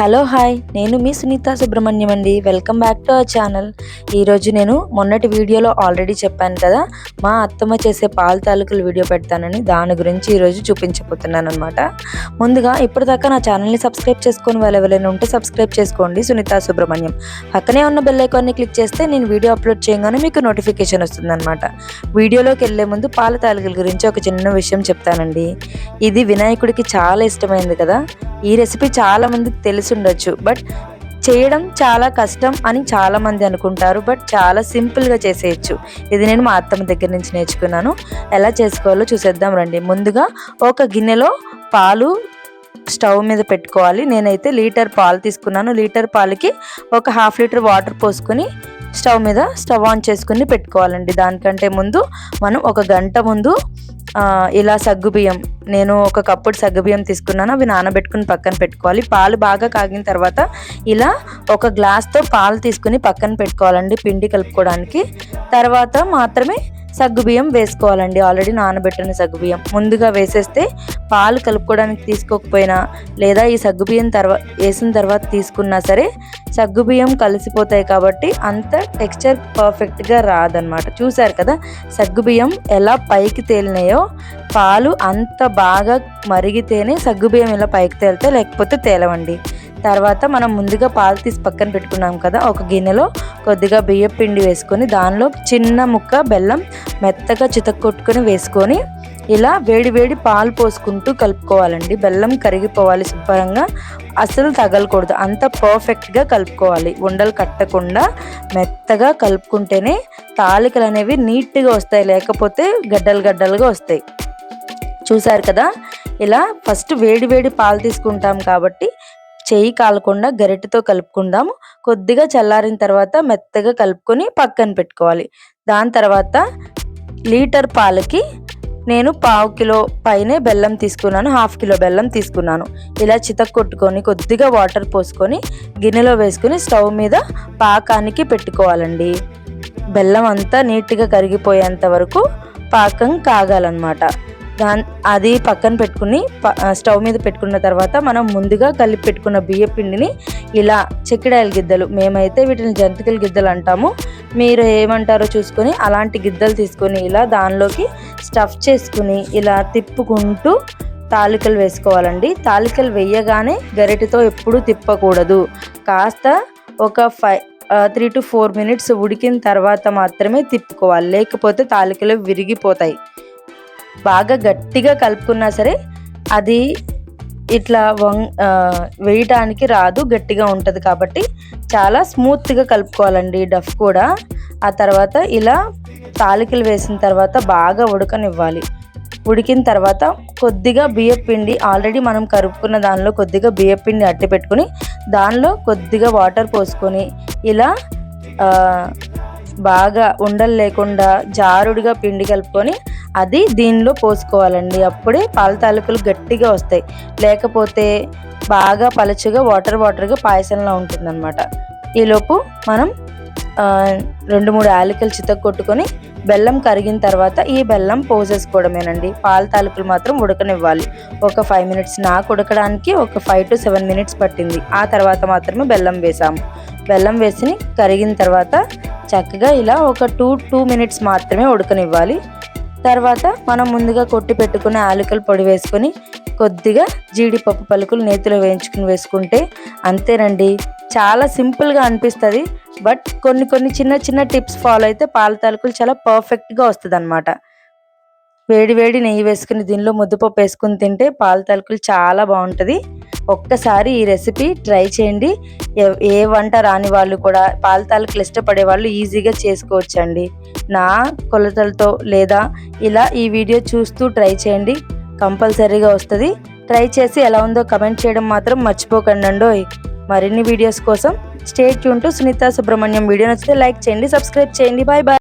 Hello hi నేను మీ సునీత సుబ్రహ్మణ్యం అండి. Welcome back to our channel ఈరోజు నేను మొన్నటి వీడియోలో ఆల్రెడీ చెప్పాను కదా మా అత్తమ్మ చేసే పాల తాలూకులు వీడియో పెడతానని దాని గురించి ఈరోజు చూపించబోతున్నాను అనమాట ముందుగా ఇప్పటిదాకా నా ఛానల్ని సబ్స్క్రైబ్ చేసుకొని వాళ్ళు ఎవరైనా ఉంటే సబ్స్క్రైబ్ చేసుకోండి సునీత సుబ్రహ్మణ్యం. పక్కనే ఉన్న బెల్ ఐకాన్ని క్లిక్ చేస్తే నేను వీడియో అప్లోడ్ చేయగానే మీకు నోటిఫికేషన్ వస్తుందన్నమాట. వీడియోలోకి వెళ్ళే ముందు పాల తాలూకుల గురించి ఒక చిన్న విషయం చెప్తానండి. ఇది వినాయకుడికి చాలా ఇష్టమైంది కదా ఈ రెసిపీ చాలా మందికి తెలిసి ఉండొచ్చు బట్ చేయడం చాలా కష్టం అని చాలా మంది అనుకుంటారు బట్ చాలా సింపుల్గా చేసేయచ్చు. ఇది నేను మా అత్తమ్మ దగ్గర నుంచి నేర్చుకున్నాను. ఎలా చేసుకోవాలో చూసేద్దాం రండి. ముందుగా ఒక గిన్నెలో పాలు స్టవ్ మీద పెట్టుకోవాలి. నేనైతే లీటర్ పాలు తీసుకున్నాను. లీటర్ పాలకి ఒక హాఫ్ లీటర్ వాటర్ పోసుకొని స్టవ్ మీద స్టవ్ ఆన్ చేసుకుని పెట్టుకోవాలండి. దానికంటే ముందు మనం ఒక గంట ముందు ఇలా సగ్గుబియ్యం నేను ఒక కప్పుడు సగ్గుబియ్యం తీసుకున్నాను. అవి నానబెట్టుకుని పక్కన పెట్టుకోవాలి. పాలు బాగా కాగిన తర్వాత ఇలా ఒక గ్లాస్తో పాలు తీసుకుని పక్కన పెట్టుకోవాలండి పిండి కలుపుకోవడానికి. తర్వాత మాత్రమే సగ్గుబియ్యం వేసుకోవాలండి. ఆల్రెడీ నానబెట్టిన సగ్గుబియ్యం ముందుగా వేసేస్తే పాలు కలుపుకోవడానికి తీసుకోకపోయినా లేదా ఈ సగ్గుబియ్యం తర్వాత వేసిన తర్వాత తీసుకున్నా సరే సగ్గుబియ్యం కలిసిపోతాయి కాబట్టి అంత టెక్స్చర్ పర్ఫెక్ట్గా రాదనమాట చూసారు కదా? సగ్గుబియ్యం ఎలా పైకి తేలినాయో పాలు అంత బాగా మరిగితేనే సగ్గుబియ్యం ఇలా పైకి తేలితే లేకపోతే తేలవండి. తర్వాత మనం ముందుగా పాలు తీసి పక్కన పెట్టుకున్నాం కదా ఒక గిన్నెలో కొద్దిగా బియ్యం పిండి వేసుకొని దానిలో చిన్న ముక్క బెల్లం మెత్తగా చితక్కొట్టుకొని వేసుకొని ఇలా వేడి వేడి పాలు పోసుకుంటూ కలుపుకోవాలండి. బెల్లం కరిగిపోవాలి శుభ్రంగా. అసలు తగలకూడదు. అంత పర్ఫెక్ట్గా కలుపుకోవాలి. ఉండలు కట్టకుండా మెత్తగా కలుపుకుంటేనే తాలికలు అనేవి నీట్గా వస్తాయి. లేకపోతే గడ్డలు గడ్డలుగా వస్తాయి. చూసారు కదా? ఇలా ఫస్ట్ వేడి వేడి పాలు తీసుకుంటాం కాబట్టి చేయి కాలకుండా గరిటెతో కలుపుకుందాము. కొద్దిగా చల్లారిన తర్వాత మెత్తగా కలుపుకొని పక్కన పెట్టుకోవాలి. దాని తర్వాత లీటర్ పాలకి నేను పావు కిలో పైనే బెల్లం తీసుకున్నాను. హాఫ్ కిలో బెల్లం తీసుకున్నాను. ఇలా చితక్ కొట్టుకొని కొద్దిగా వాటర్ పోసుకొని గిన్నెలో వేసుకొని స్టవ్ మీద పాకానికి పెట్టుకోవాలండి. బెల్లం అంతా నీట్గా కరిగిపోయేంత వరకు పాకం కాగాలన్నమాట. దాని అది పక్కన పెట్టుకుని స్టవ్ మీద పెట్టుకున్న తర్వాత మనం ముందుగా కలిపి పెట్టుకున్న బియ్య పిండిని ఇలా చెక్కిడాయల గిద్దలు మేమైతే వీటిని జంతికల గిద్దలు అంటాము. మీరు ఏమంటారో చూసుకొని అలాంటి గిద్దలు తీసుకొని ఇలా దానిలోకి స్టఫ్ చేసుకుని ఇలా తిప్పుకుంటూ తాలికలు వేసుకోవాలండి. తాలికలు వేయగానే గరిటెతో ఎప్పుడూ తిప్పకూడదు. కాస్త ఒక five three to four minutes ఉడికిన తర్వాత మాత్రమే తిప్పుకోవాలి. లేకపోతే తాలికలు విరిగిపోతాయి. బాగా గట్టిగా కలుపుకున్నా సరే అది ఇట్లా వంగ్ వేయటానికి రాదు గట్టిగా ఉంటుంది కాబట్టి చాలా స్మూత్గా కలుపుకోవాలండి డఫ్ కూడా. ఆ తర్వాత ఇలా తాలికలు వేసిన తర్వాత బాగా ఉడకనివ్వాలి. ఉడికిన తర్వాత కొద్దిగా బియ్యపిండి ఆల్రెడీ మనం కలుపుకున్న దానిలో కొద్దిగా బియ్యపిండి అట్టి పెట్టుకుని దానిలో కొద్దిగా వాటర్ పోసుకొని ఇలా బాగా ఉండలు లేకుండా జారుడుగా పిండి కలుపుకొని అది దీనిలో పోసుకోవాలండి. అప్పుడే పాల తాలూకులు గట్టిగా వస్తాయి. లేకపోతే బాగా పలచగా వాటర్ వాటర్గా పాయసంలో ఉంటుందన్నమాట. ఈలోపు మనం రెండు మూడు యాలకులు చితక కొట్టుకొని బెల్లం కరిగిన తర్వాత ఈ బెల్లం పోసేసుకోవడమేనండి. పాల తాలూకులు మాత్రం ఉడకనివ్వాలి. ఒక ఫైవ్ మినిట్స్ నాకు ఉడకడానికి ఒక ఫైవ్ టు సెవెన్ మినిట్స్ పట్టింది. ఆ తర్వాత మాత్రమే బెల్లం వేసాము. బెల్లం వేసి కరిగిన తర్వాత చక్కగా ఇలా ఒక టూ టూ మినిట్స్ మాత్రమే ఉడకనివ్వాలి. తర్వాత మనం ముందుగా కొట్టి పెట్టుకున్న ఆలుకల పొడి వేసుకొని కొద్దిగా జీడిపప్పు పలుకులు నేతిలో వేయించుకుని వేసుకుంటే అంతేనండి. చాలా సింపుల్గా అనిపిస్తుంది. బట్ కొన్ని కొన్ని చిన్న చిన్న టిప్స్ ఫాలో అయితే పాల తాలకులు చాలా పర్ఫెక్ట్గా వస్తుంది అనమాట వేడి వేడి నెయ్యి వేసుకుని దీనిలో ముద్దపప్పు వేసుకుని తింటే పాల తలుకులు చాలా బాగుంటుంది. ఒక్కసారి ఈ రెసిపీ ట్రై చేయండి. ఏ వంట రాని వాళ్ళు కూడా పాల తాలూకులు ఇష్టపడే వాళ్ళు ఈజీగా చేసుకోవచ్చండి. నా కొలతలతో లేదా ఇలా ఈ వీడియో చూస్తూ ట్రై చేయండి. కంపల్సరీగా వస్తుంది. ట్రై చేసి ఎలా ఉందో కమెంట్ చేయడం మాత్రం మర్చిపోకండి మరిన్ని వీడియోస్ కోసం stay tuned to Sunitha Subrahmanyam video నచ్చితే లైక్ చేయండి సబ్స్క్రైబ్ చేయండి. Bye bye.